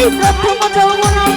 প্রথম যৌবনা